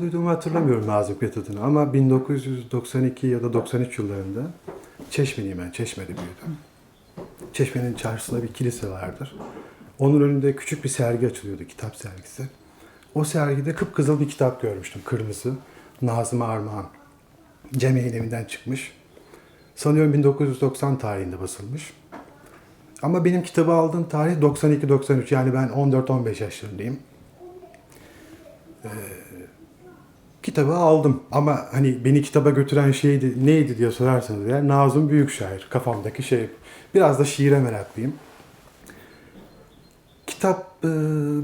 Nasıl duyduğumu hatırlamıyorum Nazım adını ama 1992 ya da 93 yıllarında Çeşmeliyim ben, Çeşme'de büyüdüm. Çeşme'nin çarşısında bir kilise vardır. Onun önünde küçük bir sergi açılıyordu, kitap sergisi. O sergide kıpkızıl bir kitap görmüştüm, kırmızı. Nazım Armağan. Cem Yayın Evi'nden çıkmış. Sanıyorum 1990 tarihinde basılmış. Ama benim kitabı aldığım tarih 92-93 yani ben 14-15 yaşlarındayım. Kitabı aldım ama hani beni kitaba götüren şeydi neydi diye sorarsanız eğer Nazım Büyükşair kafamdaki şey. Biraz da şiire meraklıyım. Kitap e,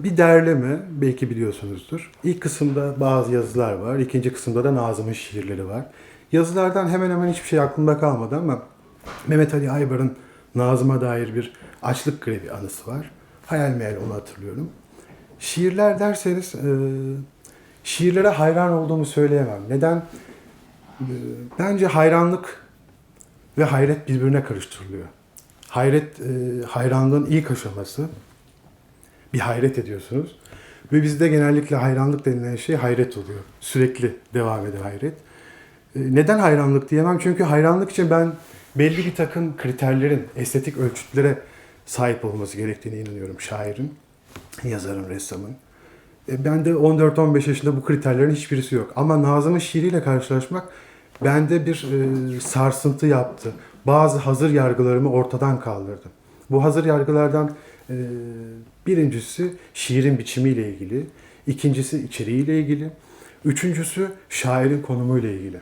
bir derleme belki biliyorsunuzdur. İlk kısımda bazı yazılar var. ikinci kısımda da Nazım'ın şiirleri var. Yazılardan hemen hemen hiçbir şey aklımda kalmadı ama Mehmet Ali Aybar'ın Nazım'a dair bir açlık grevi anısı var. Hayal meyal onu hatırlıyorum. Şiirler derseniz e, şiirlere hayran olduğumu söyleyemem. Neden? E, bence hayranlık ve hayret birbirine karıştırılıyor. Hayret, e, hayranlığın ilk aşaması. Bir hayret ediyorsunuz. Ve bizde genellikle hayranlık denilen şey hayret oluyor. Sürekli devam eden hayret. E, neden hayranlık diyemem? Çünkü hayranlık için ben belli bir takım kriterlerin, estetik ölçütlere sahip olması gerektiğine inanıyorum şairin, yazarın, ressamın. E, Ben de 14-15 yaşında bu kriterlerin hiçbirisi yok. Ama Nazım'ın şiiriyle karşılaşmak bende bir e, sarsıntı yaptı. Bazı hazır yargılarımı ortadan kaldırdı. Bu hazır yargılardan e, birincisi şiirin biçimiyle ilgili, ikincisi içeriğiyle ilgili, üçüncüsü şairin konumuyla ilgili.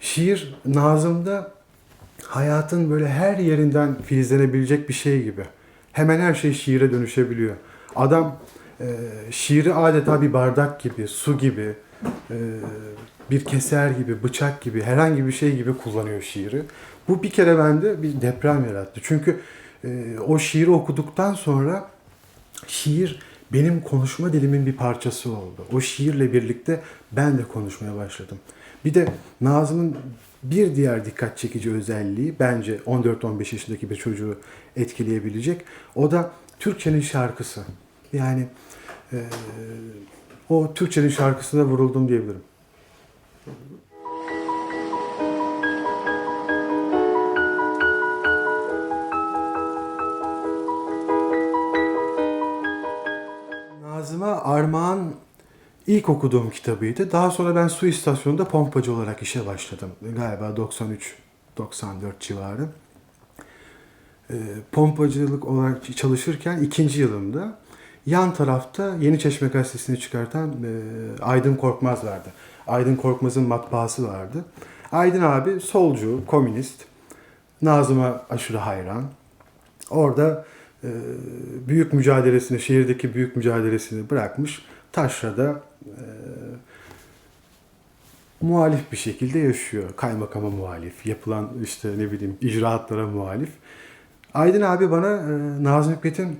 Şiir Nazım'da hayatın böyle her yerinden filizlenebilecek bir şey gibi. Hemen her şey şiire dönüşebiliyor. Adam e, şiiri adeta bir bardak gibi, su gibi, e, bir keser gibi, bıçak gibi, herhangi bir şey gibi kullanıyor şiiri. Bu bir kere bende bir deprem yarattı. Çünkü e, o şiiri okuduktan sonra şiir benim konuşma dilimin bir parçası oldu. O şiirle birlikte ben de konuşmaya başladım. Bir de Nazım'ın bir diğer dikkat çekici özelliği bence 14-15 yaşındaki bir çocuğu etkileyebilecek. O da Türkçenin şarkısı. Yani e, o Türkçenin şarkısına vuruldum diyebilirim. Nazım'a Armağan ilk okuduğum kitabıydı. Daha sonra ben su istasyonunda pompacı olarak işe başladım. Galiba 93-94 civarı. Ee, pompacılık olarak çalışırken ikinci yılımda yan tarafta Yeni Çeşme Gazetesi'ni çıkartan e, Aydın Korkmaz vardı. Aydın Korkmaz'ın matbaası vardı. Aydın abi solcu, komünist. Nazım'a aşırı hayran. Orada e, büyük mücadelesini, şehirdeki büyük mücadelesini bırakmış. Taşra'da e, muhalif bir şekilde yaşıyor. Kaymakama muhalif, yapılan işte ne bileyim icraatlara muhalif. Aydın abi bana e, Nazım Hikmet'in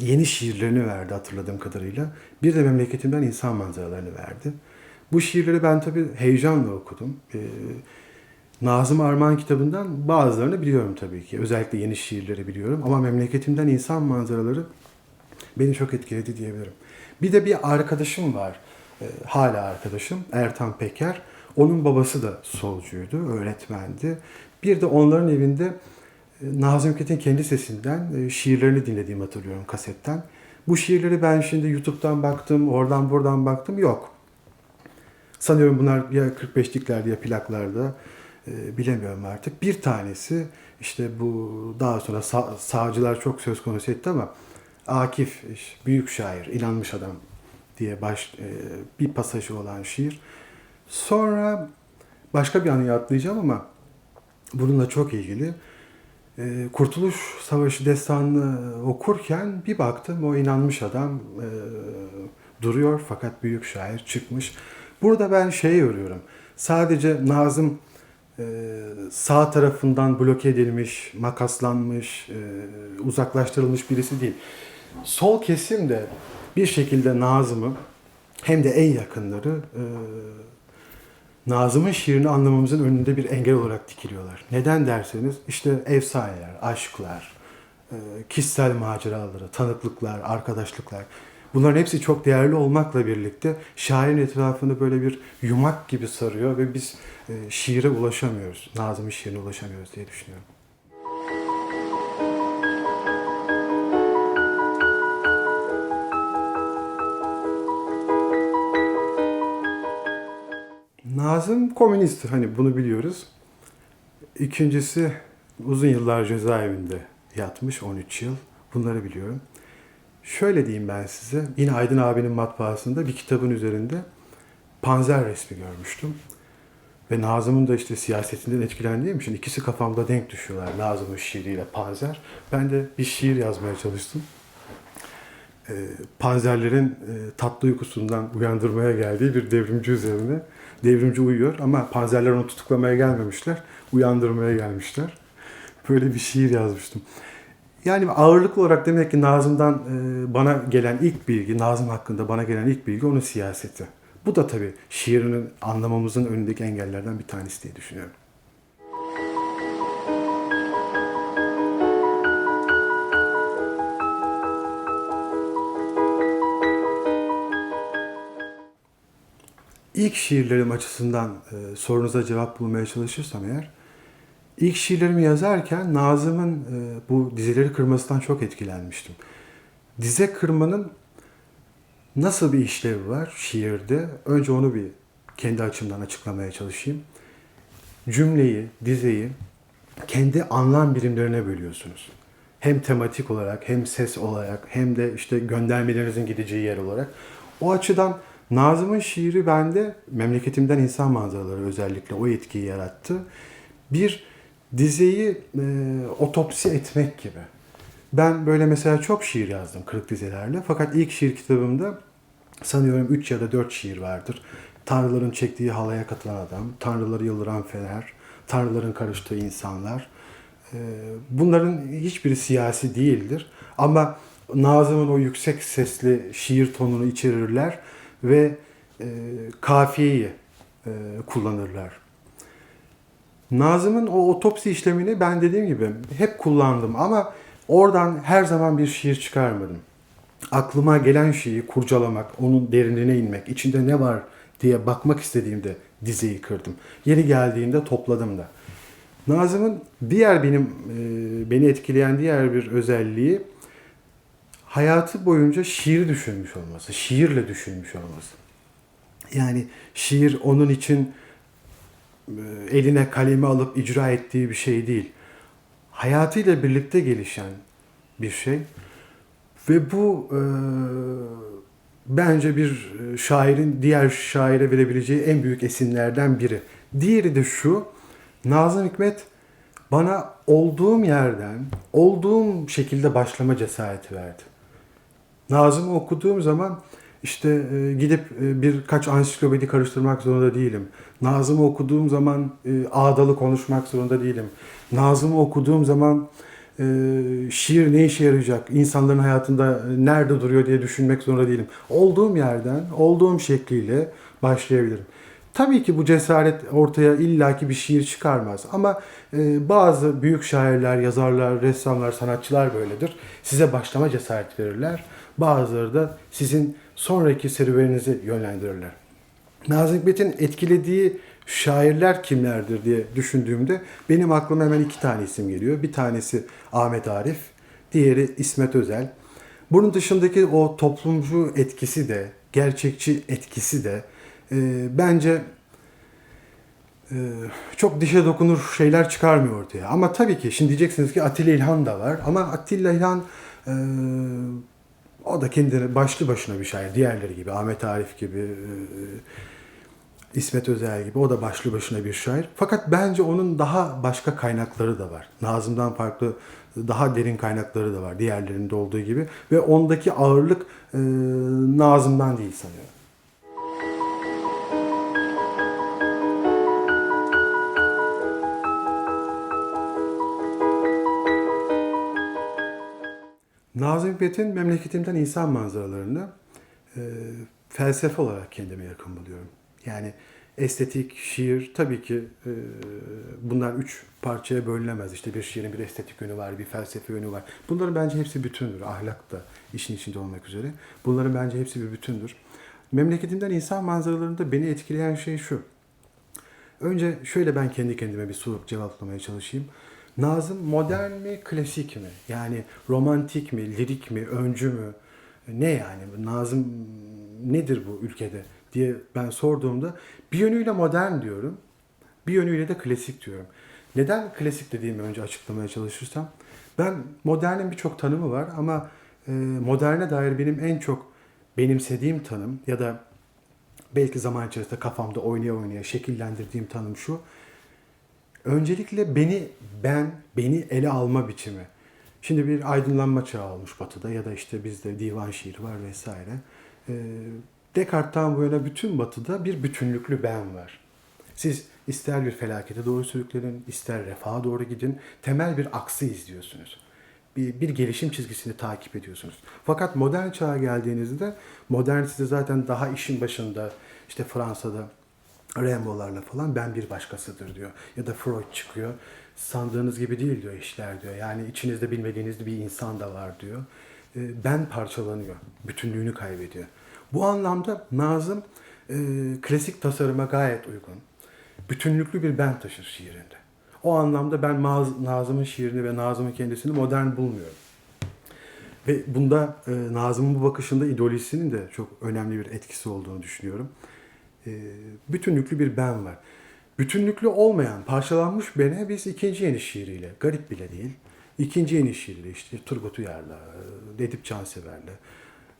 yeni şiirlerini verdi hatırladığım kadarıyla. Bir de memleketimden insan manzaralarını verdi. Bu şiirleri ben tabii heyecanla okudum. E, Nazım Armağan kitabından bazılarını biliyorum tabii ki. Özellikle yeni şiirleri biliyorum. Ama memleketimden insan manzaraları beni çok etkiledi diyebilirim. Bir de bir arkadaşım var. e, hala arkadaşım. Ertan Peker. Onun babası da solcuydu, öğretmendi. Bir de onların evinde Nazım Hikmet'in kendi sesinden e, şiirlerini dinlediğimi hatırlıyorum kasetten. Bu şiirleri ben şimdi YouTube'dan baktım, oradan buradan baktım. Yok. Sanıyorum bunlar ya 45'liklerde ya plaklarda e, bilemiyorum artık. Bir tanesi işte bu daha sonra sağ- sağcılar çok söz konusu etti ama Akif büyük şair, inanmış adam diye baş e, bir pasajı olan şiir. Sonra başka bir anıya atlayacağım ama bununla çok ilgili. E, Kurtuluş Savaşı destanını okurken bir baktım o inanmış adam e, duruyor fakat büyük şair çıkmış. Burada ben şey görüyorum. Sadece Nazım e, sağ tarafından bloke edilmiş, makaslanmış, e, uzaklaştırılmış birisi değil. Sol kesim de bir şekilde Nazım'ı hem de en yakınları e, Nazım'ın şiirini anlamamızın önünde bir engel olarak dikiliyorlar. Neden derseniz işte efsaneler, aşklar, e, kişisel maceraları, tanıklıklar, arkadaşlıklar bunların hepsi çok değerli olmakla birlikte şairin etrafını böyle bir yumak gibi sarıyor ve biz e, şiire ulaşamıyoruz. Nazım'ın şiirine ulaşamıyoruz diye düşünüyorum. Nazım komünist hani bunu biliyoruz. İkincisi uzun yıllar cezaevinde yatmış 13 yıl. Bunları biliyorum. Şöyle diyeyim ben size. Yine Aydın abinin matbaasında bir kitabın üzerinde panzer resmi görmüştüm. Ve Nazım'ın da işte siyasetinden etkilendiğim için ikisi kafamda denk düşüyorlar. Nazım'ın şiiriyle panzer. Ben de bir şiir yazmaya çalıştım. Ee, panzerlerin e, tatlı uykusundan uyandırmaya geldiği bir devrimci üzerine. Devrimci uyuyor ama panzerler onu tutuklamaya gelmemişler. Uyandırmaya gelmişler. Böyle bir şiir yazmıştım. Yani ağırlıklı olarak demek ki Nazım'dan e, bana gelen ilk bilgi, Nazım hakkında bana gelen ilk bilgi onun siyaseti. Bu da tabii şiirinin anlamamızın önündeki engellerden bir tanesi diye düşünüyorum. İlk şiirlerim açısından e, sorunuza cevap bulmaya çalışırsam eğer, ilk şiirlerimi yazarken Nazım'ın e, bu dizeleri kırmasından çok etkilenmiştim. Dize kırmanın nasıl bir işlevi var şiirde? Önce onu bir kendi açımdan açıklamaya çalışayım. Cümleyi, dizeyi kendi anlam birimlerine bölüyorsunuz. Hem tematik olarak, hem ses olarak, hem de işte göndermelerinizin gideceği yer olarak. O açıdan Nazım'ın şiiri bende memleketimden insan manzaraları özellikle o etkiyi yarattı. Bir dizeyi e, otopsi etmek gibi. Ben böyle mesela çok şiir yazdım kırık dizelerle. Fakat ilk şiir kitabımda sanıyorum 3 ya da 4 şiir vardır. Tanrıların çektiği halaya katılan adam, Tanrıları yıldıran fener, Tanrıların karıştığı insanlar. E, bunların hiçbiri siyasi değildir. Ama Nazım'ın o yüksek sesli şiir tonunu içerirler ve e, kafiyeyi e, kullanırlar. Nazım'ın o otopsi işlemini ben dediğim gibi hep kullandım ama oradan her zaman bir şiir çıkarmadım. Aklıma gelen şeyi kurcalamak, onun derinine inmek, içinde ne var diye bakmak istediğimde dizeyi kırdım. Yeri geldiğinde topladım da. Nazım'ın diğer benim e, beni etkileyen diğer bir özelliği hayatı boyunca şiir düşünmüş olması, şiirle düşünmüş olması. Yani şiir onun için e, eline kalemi alıp icra ettiği bir şey değil. Hayatıyla birlikte gelişen bir şey. Ve bu e, bence bir şairin diğer şaire verebileceği en büyük esinlerden biri. Diğeri de şu, Nazım Hikmet bana olduğum yerden, olduğum şekilde başlama cesareti verdi. Nazım'ı okuduğum zaman işte e, gidip e, birkaç ansiklopedi karıştırmak zorunda değilim. Nazım'ı okuduğum zaman e, ağdalı konuşmak zorunda değilim. Nazım'ı okuduğum zaman şiir ne işe yarayacak, insanların hayatında nerede duruyor diye düşünmek zorunda değilim. Olduğum yerden, olduğum şekliyle başlayabilirim. Tabii ki bu cesaret ortaya illaki bir şiir çıkarmaz ama bazı büyük şairler, yazarlar, ressamlar, sanatçılar böyledir. Size başlama cesaret verirler. Bazıları da sizin sonraki serüveninizi yönlendirirler. Nazım Hikmet'in etkilediği şairler kimlerdir diye düşündüğümde benim aklıma hemen iki tane isim geliyor. Bir tanesi Ahmet Arif, diğeri İsmet Özel. Bunun dışındaki o toplumcu etkisi de, gerçekçi etkisi de e, bence e, çok dişe dokunur şeyler çıkarmıyor ortaya. Ama tabii ki şimdi diyeceksiniz ki Atilla İlhan da var. Ama Atilla İlhan e, o da kendine başlı başına bir şair. Diğerleri gibi Ahmet Arif gibi, e, İsmet Özel gibi o da başlı başına bir şair. Fakat bence onun daha başka kaynakları da var. Nazım'dan farklı daha derin kaynakları da var diğerlerinde olduğu gibi. Ve ondaki ağırlık e, Nazım'dan değil sanıyorum. Nazım Hikmet'in memleketimden insan manzaralarını e, felsefe olarak kendime yakın buluyorum. Yani estetik, şiir tabii ki e, bunlar üç parçaya bölünemez. İşte bir şiirin bir estetik yönü var, bir felsefe yönü var. Bunların bence hepsi bütündür. Ahlak da işin içinde olmak üzere. Bunların bence hepsi bir bütündür. Memleketimden insan manzaralarında beni etkileyen şey şu. Önce şöyle ben kendi kendime bir soru cevaplamaya çalışayım. Nazım modern mi, klasik mi? Yani romantik mi, lirik mi, öncü mü? Ne yani? Nazım nedir bu ülkede diye ben sorduğumda bir yönüyle modern diyorum. Bir yönüyle de klasik diyorum. Neden klasik dediğimi önce açıklamaya çalışırsam. Ben modernin birçok tanımı var ama e, moderne dair benim en çok benimsediğim tanım ya da belki zaman içerisinde kafamda oynaya oynaya şekillendirdiğim tanım şu. Öncelikle beni, ben, beni ele alma biçimi. Şimdi bir aydınlanma çağı olmuş batıda ya da işte bizde divan şiiri var vesaire. Ee, Descartes'tan bu yana bütün batıda bir bütünlüklü ben var. Siz ister bir felakete doğru sürüklenin, ister refaha doğru gidin, temel bir aksı izliyorsunuz. Bir, bir gelişim çizgisini takip ediyorsunuz. Fakat modern çağa geldiğinizde modern size zaten daha işin başında işte Fransa'da Rimbaud'larla falan ben bir başkasıdır diyor. Ya da Freud çıkıyor. Sandığınız gibi değil diyor işler diyor. Yani içinizde bilmediğiniz bir insan da var diyor. Ee, Ben parçalanıyor. Bütünlüğünü kaybediyor. Bu anlamda Nazım e, klasik tasarıma gayet uygun. Bütünlüklü bir ben taşır şiirinde. O anlamda ben Nazım'ın şiirini ve Nazım'ın kendisini modern bulmuyorum. Ve bunda e, Nazım'ın bu bakışında ideolojisinin de çok önemli bir etkisi olduğunu düşünüyorum. E, bütünlüklü bir ben var. Bütünlüklü olmayan, parçalanmış bene biz ikinci yeni şiiriyle, garip bile değil, ikinci yeni şiiriyle işte Turgut Uyar'la, e, Edip Cansever'le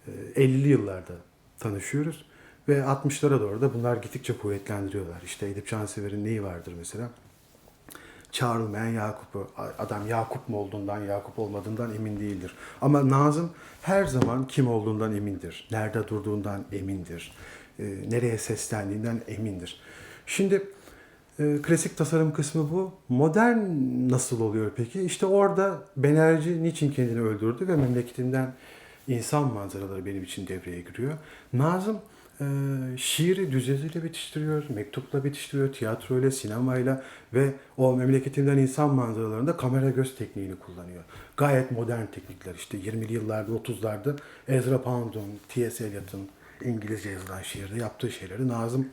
e, 50'li yıllarda tanışıyoruz. Ve 60'lara doğru da bunlar gittikçe kuvvetlendiriyorlar. İşte Edip Cansever'in neyi vardır mesela? çağrılmayan Yakup'u. Adam Yakup mu olduğundan, Yakup olmadığından emin değildir. Ama Nazım her zaman kim olduğundan emindir. Nerede durduğundan emindir. E, nereye seslendiğinden emindir. Şimdi e, klasik tasarım kısmı bu. Modern nasıl oluyor peki? İşte orada Benerci niçin kendini öldürdü ve memleketinden insan manzaraları benim için devreye giriyor. Nazım e, şiiri düz yazıyla bitiştiriyor, mektupla bitiştiriyor, tiyatroyla, sinemayla ve o memleketinden insan manzaralarında kamera göz tekniğini kullanıyor. Gayet modern teknikler işte 20'li yıllarda, 30'larda Ezra Pound'un, T.S. Eliot'un İngilizce yazılan şiirde yaptığı şeyleri Nazım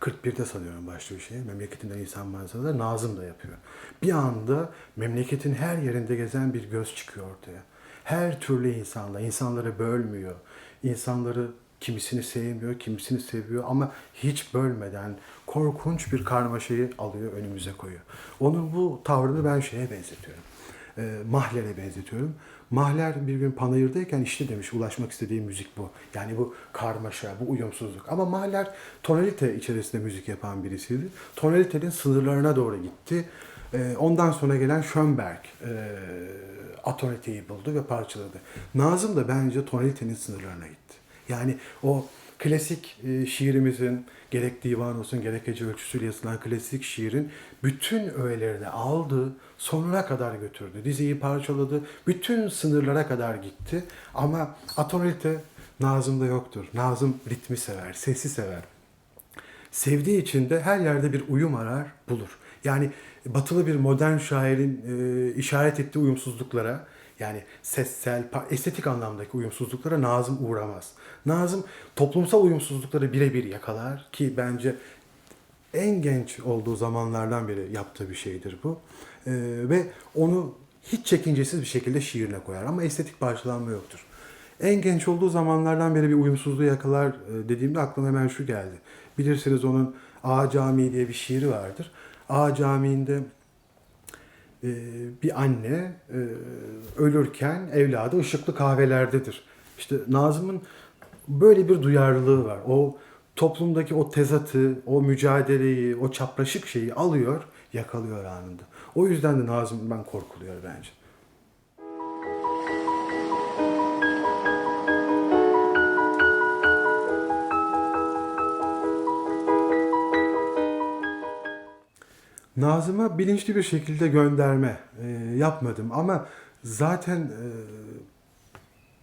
41'de sanıyorum başlıyor şey. Memleketinden insan manzaraları Nazım da yapıyor. Bir anda memleketin her yerinde gezen bir göz çıkıyor ortaya. Her türlü insanla, insanları bölmüyor. İnsanları kimisini sevmiyor, kimisini seviyor ama hiç bölmeden korkunç bir karmaşayı alıyor önümüze koyuyor. Onun bu tavrını ben şeye benzetiyorum. E, Mahler'e benzetiyorum. Mahler bir gün panayırdayken işte demiş ulaşmak istediği müzik bu. Yani bu karmaşa, bu uyumsuzluk. Ama Mahler tonalite içerisinde müzik yapan birisiydi. Tonalitenin sınırlarına doğru gitti. E, ondan sonra gelen Schönberg e, atonaliteyi buldu ve parçaladı. Nazım da bence tonalitenin sınırlarına gitti. Yani o klasik e, şiirimizin gerek divan olsun gerek gece ölçüsüyle yazılan klasik şiirin bütün öğelerini aldı, sonuna kadar götürdü. Diziyi parçaladı, bütün sınırlara kadar gitti. Ama atonalite Nazım'da yoktur. Nazım ritmi sever, sesi sever. Sevdiği için de her yerde bir uyum arar, bulur. Yani batılı bir modern şairin e, işaret ettiği uyumsuzluklara, yani sessel, estetik anlamdaki uyumsuzluklara Nazım uğramaz. Nazım toplumsal uyumsuzlukları birebir yakalar ki bence en genç olduğu zamanlardan beri yaptığı bir şeydir bu. Ee, ve onu hiç çekincesiz bir şekilde şiirine koyar ama estetik parçalanma yoktur. En genç olduğu zamanlardan beri bir uyumsuzluğu yakalar e, dediğimde aklıma hemen şu geldi. Bilirsiniz onun A Camii diye bir şiiri vardır. A Camii'nde e, bir anne e, ölürken evladı ışıklı kahvelerdedir. İşte Nazım'ın böyle bir duyarlılığı var. O toplumdaki o tezatı, o mücadeleyi, o çapraşık şeyi alıyor, yakalıyor anında. O yüzden de Nazım'dan korkuluyor bence. Nazım'a bilinçli bir şekilde gönderme e, yapmadım ama zaten e,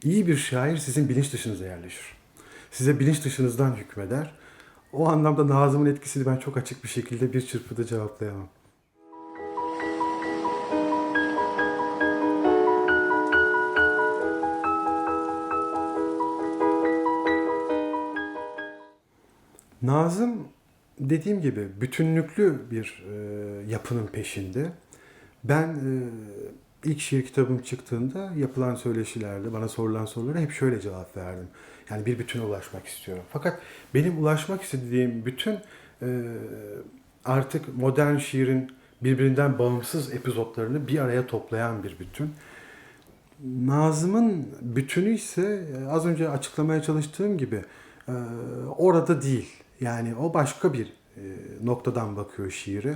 iyi bir şair sizin bilinç dışınıza yerleşir. Size bilinç dışınızdan hükmeder. O anlamda Nazım'ın etkisini ben çok açık bir şekilde bir çırpıda cevaplayamam. Nazım dediğim gibi bütünlüklü bir e, yapının peşinde. Ben e, ilk şiir kitabım çıktığında yapılan söyleşilerde bana sorulan sorulara hep şöyle cevap verdim. Yani bir bütüne ulaşmak istiyorum. Fakat benim ulaşmak istediğim bütün e, artık modern şiirin birbirinden bağımsız epizotlarını bir araya toplayan bir bütün. Nazım'ın bütünü ise e, az önce açıklamaya çalıştığım gibi e, orada değil. Yani o başka bir e, noktadan bakıyor şiire.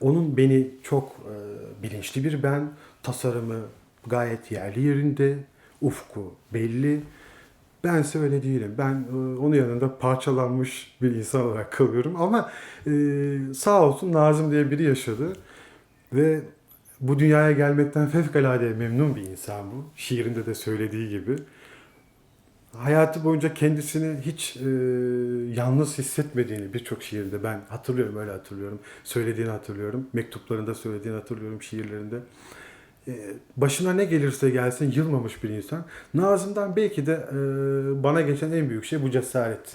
Onun beni çok e, bilinçli bir ben, tasarımı gayet yerli yerinde, ufku belli. Bense öyle değilim. Ben e, onun yanında parçalanmış bir insan olarak kalıyorum. Ama sağ olsun Nazım diye biri yaşadı. Ve bu dünyaya gelmekten fevkalade memnun bir insan bu. Şiirinde de söylediği gibi. Hayatı boyunca kendisini hiç e, yalnız hissetmediğini birçok şiirde ben hatırlıyorum öyle hatırlıyorum. Söylediğini hatırlıyorum. Mektuplarında söylediğini hatırlıyorum şiirlerinde. E, başına ne gelirse gelsin yılmamış bir insan. Nazım'dan belki de e, bana geçen en büyük şey bu cesaret.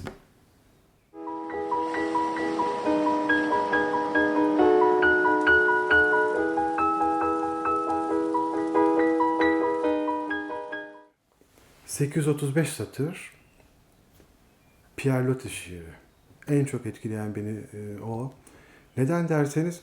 ...835 satır... ...Pierre Loti şiiri. En çok etkileyen beni e, o. Neden derseniz...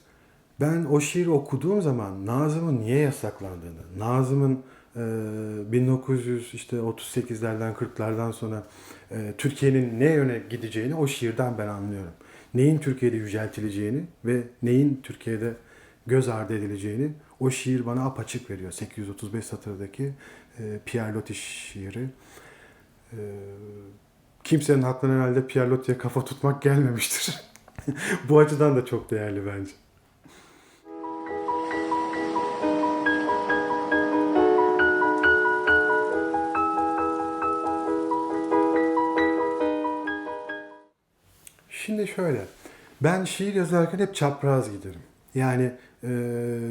...ben o şiiri okuduğum zaman... ...Nazım'ın niye yasaklandığını... ...Nazım'ın e, 1900 işte 38'lerden 40'lardan sonra... e, ...Türkiye'nin ne yöne gideceğini o şiirden ben anlıyorum. Neyin Türkiye'de yüceltileceğini... ...ve neyin Türkiye'de göz ardı edileceğini... ...o şiir bana apaçık veriyor. 835 satırdaki Pierre Loti şiiri. E, kimsenin aklına herhalde Pierre Loti'ye kafa tutmak gelmemiştir. Bu açıdan da çok değerli bence. Şimdi şöyle, ben şiir yazarken hep çapraz giderim. Yani e,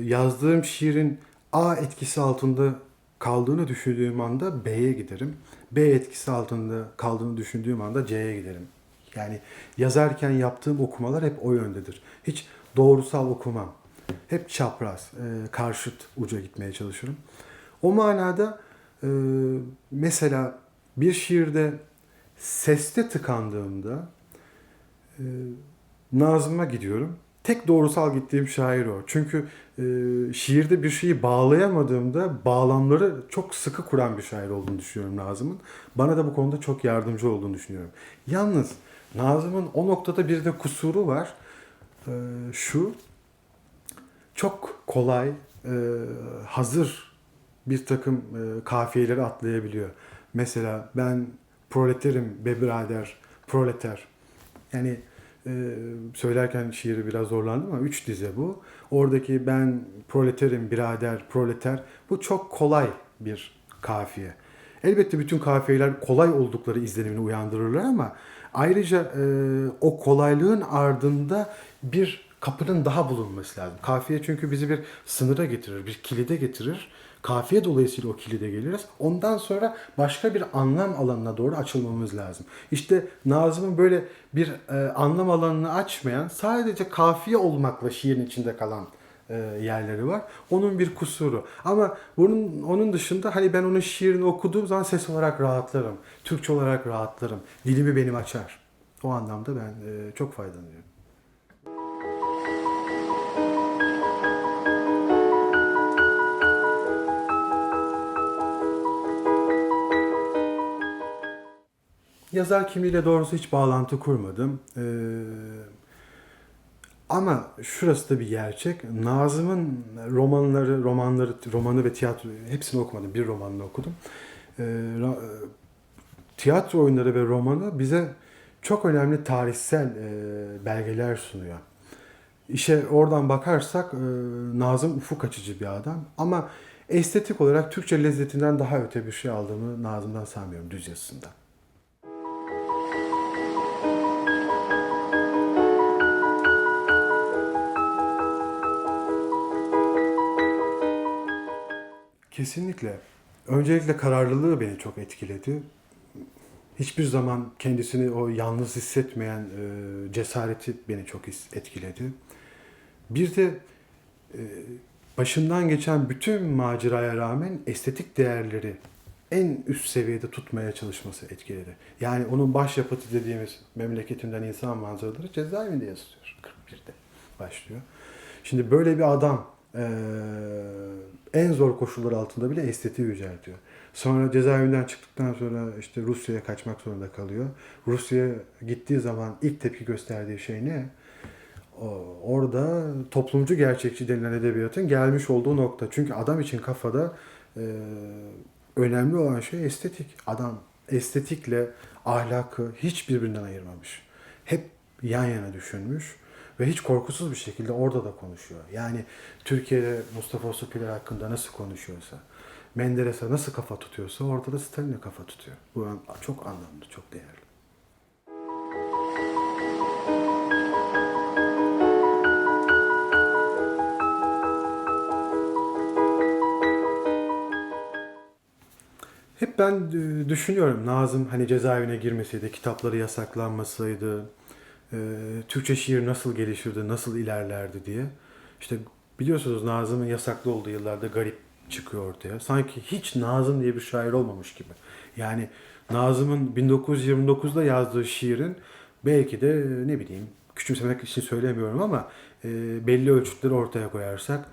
yazdığım şiirin A etkisi altında kaldığını düşündüğüm anda B'ye giderim. B etkisi altında kaldığını düşündüğüm anda C'ye giderim. Yani yazarken yaptığım okumalar hep o yöndedir. Hiç doğrusal okumam. Hep çapraz, e, karşıt uca gitmeye çalışırım. O manada e, mesela bir şiirde seste tıkandığımda e, Nazım'a gidiyorum. Tek doğrusal gittiğim şair o. Çünkü e, şiirde bir şeyi bağlayamadığımda bağlamları çok sıkı kuran bir şair olduğunu düşünüyorum Nazım'ın. Bana da bu konuda çok yardımcı olduğunu düşünüyorum. Yalnız Nazım'ın o noktada bir de kusuru var. E, şu, çok kolay, e, hazır bir takım e, kafiyeleri atlayabiliyor. Mesela ben proleterim be birader, proleter. Yani e, söylerken şiiri biraz zorlandım ama üç dize bu. Oradaki ben proleterim, birader, proleter bu çok kolay bir kafiye. Elbette bütün kafiyeler kolay oldukları izlenimini uyandırırlar ama ayrıca e, o kolaylığın ardında bir kapının daha bulunması lazım. Kafiye çünkü bizi bir sınıra getirir, bir kilide getirir. Kafiye dolayısıyla o kilide geliriz. Ondan sonra başka bir anlam alanına doğru açılmamız lazım. İşte Nazım'ın böyle bir e, anlam alanını açmayan, sadece kafiye olmakla şiirin içinde kalan e, yerleri var. Onun bir kusuru. Ama bunun onun dışında hani ben onun şiirini okuduğum zaman ses olarak rahatlarım. Türkçe olarak rahatlarım. Dilimi benim açar. O anlamda ben e, çok faydalanıyorum. Yazar kimliğiyle doğrusu hiç bağlantı kurmadım. Ee, ama şurası da bir gerçek. Nazım'ın romanları, romanları, romanı ve tiyatro hepsini okumadım. Bir romanını okudum. Ee, tiyatro oyunları ve romanı bize çok önemli tarihsel e, belgeler sunuyor. İşe oradan bakarsak e, Nazım ufuk açıcı bir adam ama estetik olarak Türkçe lezzetinden daha öte bir şey aldığımı Nazım'dan sanmıyorum düz yazısından. Kesinlikle. Öncelikle kararlılığı beni çok etkiledi. Hiçbir zaman kendisini o yalnız hissetmeyen e, cesareti beni çok etkiledi. Bir de e, başından geçen bütün maceraya rağmen estetik değerleri en üst seviyede tutmaya çalışması etkiledi. Yani onun başyapıtı dediğimiz memleketimden insan manzaraları cezaevinde yazılıyor. 41'de başlıyor. Şimdi böyle bir adam eee, en zor koşullar altında bile estetiği yüceltiyor. Sonra cezaevinden çıktıktan sonra işte Rusya'ya kaçmak zorunda kalıyor. Rusya'ya gittiği zaman ilk tepki gösterdiği şey ne? Orada toplumcu gerçekçi denilen edebiyatın gelmiş olduğu nokta. Çünkü adam için kafada eee, önemli olan şey estetik. Adam estetikle ahlakı hiç birbirinden ayırmamış. Hep yan yana düşünmüş ve hiç korkusuz bir şekilde orada da konuşuyor. Yani Türkiye'de Mustafa Sopiler hakkında nasıl konuşuyorsa, Menderes'e nasıl kafa tutuyorsa orada da Stalin'e kafa tutuyor. Bu çok anlamlı, çok değerli. Hep ben e, düşünüyorum Nazım hani cezaevine girmeseydi, kitapları yasaklanmasaydı, e, Türkçe şiir nasıl gelişirdi, nasıl ilerlerdi diye. İşte biliyorsunuz Nazım'ın yasaklı olduğu yıllarda garip çıkıyor ortaya. Sanki hiç Nazım diye bir şair olmamış gibi. Yani Nazım'ın 1929'da yazdığı şiirin belki de e, ne bileyim küçümsemek için söylemiyorum ama e, belli ölçütleri ortaya koyarsak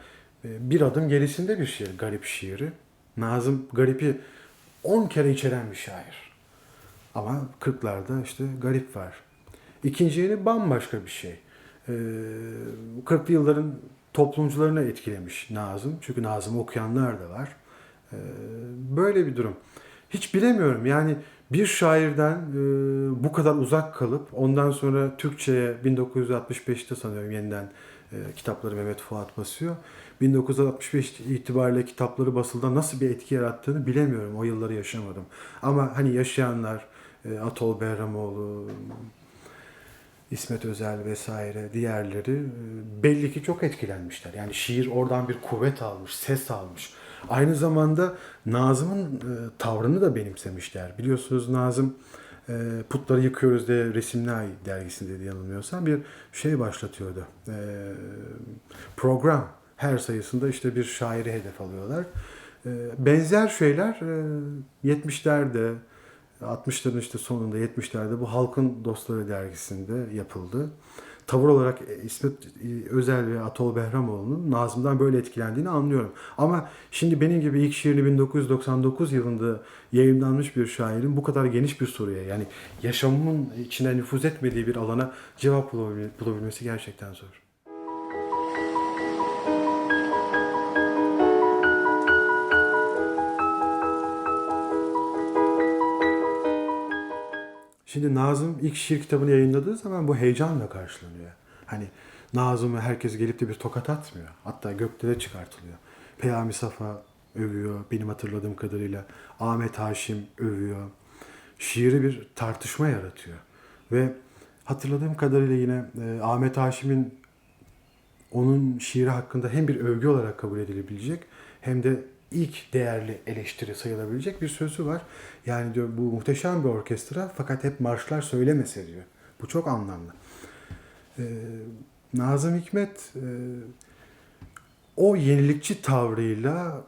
e, bir adım gerisinde bir şiir, garip şiiri. Nazım garipi 10 kere içeren bir şair. Ama 40'larda işte garip var. İkinci yeni bambaşka bir şey. Ee, 40'lı yılların toplumcularını etkilemiş Nazım. Çünkü Nazım'ı okuyanlar da var. Ee, böyle bir durum. Hiç bilemiyorum yani bir şairden e, bu kadar uzak kalıp ondan sonra Türkçe'ye 1965'te sanıyorum yeniden e, kitapları Mehmet Fuat basıyor. 1965 itibariyle kitapları basılda nasıl bir etki yarattığını bilemiyorum. O yılları yaşamadım. Ama hani yaşayanlar e, Atol Behramoğlu, İsmet Özel vesaire diğerleri e, belli ki çok etkilenmişler. Yani şiir oradan bir kuvvet almış, ses almış. Aynı zamanda Nazım'ın e, tavrını da benimsemişler. Biliyorsunuz Nazım e, Putları Yıkıyoruz diye Resimli Ay dergisinde de yanılmıyorsam bir şey başlatıyordu. Program her sayısında işte bir şairi hedef alıyorlar. Benzer şeyler e, 70'lerde 60'ların işte sonunda 70'lerde bu Halkın Dostları dergisinde yapıldı. Tavır olarak İsmet Özel ve Atol Behramoğlu'nun Nazım'dan böyle etkilendiğini anlıyorum. Ama şimdi benim gibi ilk şiirini 1999 yılında yayınlanmış bir şairin bu kadar geniş bir soruya yani yaşamımın içine nüfuz etmediği bir alana cevap bulabil- bulabilmesi gerçekten zor. Şimdi Nazım ilk şiir kitabını yayınladığı zaman bu heyecanla karşılanıyor. Hani Nazım'ı herkes gelip de bir tokat atmıyor. Hatta göklere çıkartılıyor. Peyami Safa övüyor benim hatırladığım kadarıyla. Ahmet Haşim övüyor. Şiiri bir tartışma yaratıyor. Ve hatırladığım kadarıyla yine e, Ahmet Haşim'in onun şiiri hakkında hem bir övgü olarak kabul edilebilecek hem de ilk değerli eleştiri sayılabilecek bir sözü var. Yani diyor bu muhteşem bir orkestra fakat hep marşlar söylemese diyor. Bu çok anlamlı. Ee, Nazım Hikmet e, o yenilikçi tavrıyla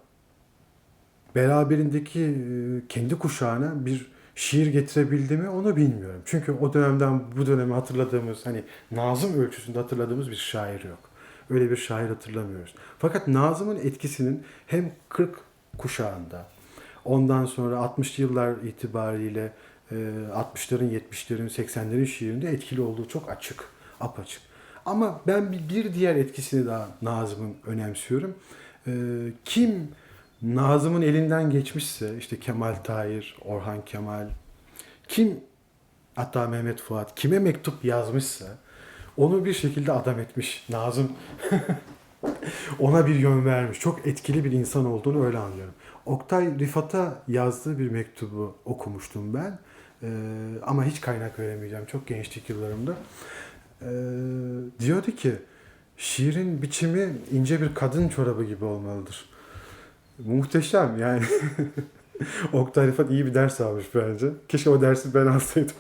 beraberindeki e, kendi kuşağına bir şiir getirebildi mi onu bilmiyorum. Çünkü o dönemden bu dönemi hatırladığımız hani Nazım ölçüsünde hatırladığımız bir şair yok. Öyle bir şair hatırlamıyoruz. Fakat Nazım'ın etkisinin hem 40 kuşağında ondan sonra 60'lı yıllar itibariyle e, 60'ların, 70'lerin, 80'lerin şiirinde etkili olduğu çok açık, apaçık. Ama ben bir, bir diğer etkisini daha Nazım'ın önemsiyorum. E, kim Nazım'ın elinden geçmişse işte Kemal Tahir, Orhan Kemal, kim hatta Mehmet Fuat kime mektup yazmışsa onu bir şekilde adam etmiş. Nazım ona bir yön vermiş. Çok etkili bir insan olduğunu öyle anlıyorum. Oktay Rifat'a yazdığı bir mektubu okumuştum ben. Ee, ama hiç kaynak veremeyeceğim. Çok gençlik yıllarımda. Ee, diyordu ki şiirin biçimi ince bir kadın çorabı gibi olmalıdır. Muhteşem yani. Oktay Rıfat iyi bir ders almış bence. Keşke o dersi ben alsaydım.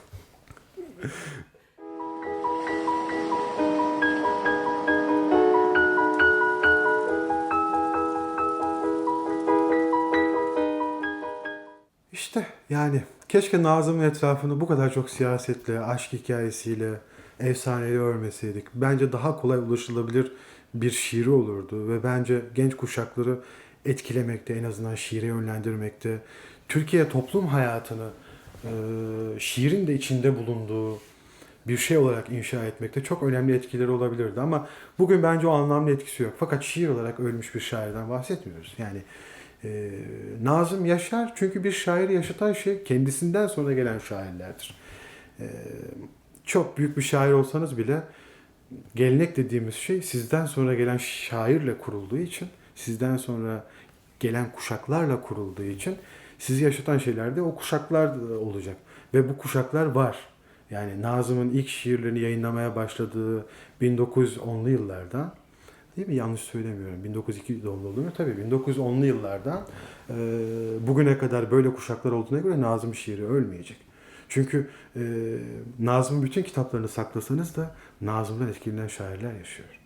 Yani keşke Nazım'ın etrafını bu kadar çok siyasetle, aşk hikayesiyle, efsaneyle örmeseydik. Bence daha kolay ulaşılabilir bir şiiri olurdu ve bence genç kuşakları etkilemekte, en azından şiire yönlendirmekte, Türkiye toplum hayatını e, şiirin de içinde bulunduğu bir şey olarak inşa etmekte çok önemli etkileri olabilirdi ama bugün bence o anlamda etkisi yok. Fakat şiir olarak ölmüş bir şairden bahsetmiyoruz. Yani e, Nazım yaşar çünkü bir şairi yaşatan şey kendisinden sonra gelen şairlerdir. E, çok büyük bir şair olsanız bile gelenek dediğimiz şey sizden sonra gelen şairle kurulduğu için, sizden sonra gelen kuşaklarla kurulduğu için sizi yaşatan şeyler de o kuşaklar olacak. Ve bu kuşaklar var. Yani Nazım'ın ilk şiirlerini yayınlamaya başladığı 1910'lu yıllardan Değil mi? Yanlış söylemiyorum. 1902 doğumlu olduğumu tabii 1910'lu yıllardan e, bugüne kadar böyle kuşaklar olduğuna göre Nazım şiiri ölmeyecek. Çünkü e, Nazım'ın bütün kitaplarını saklasanız da Nazım'dan etkilenen şairler yaşıyor.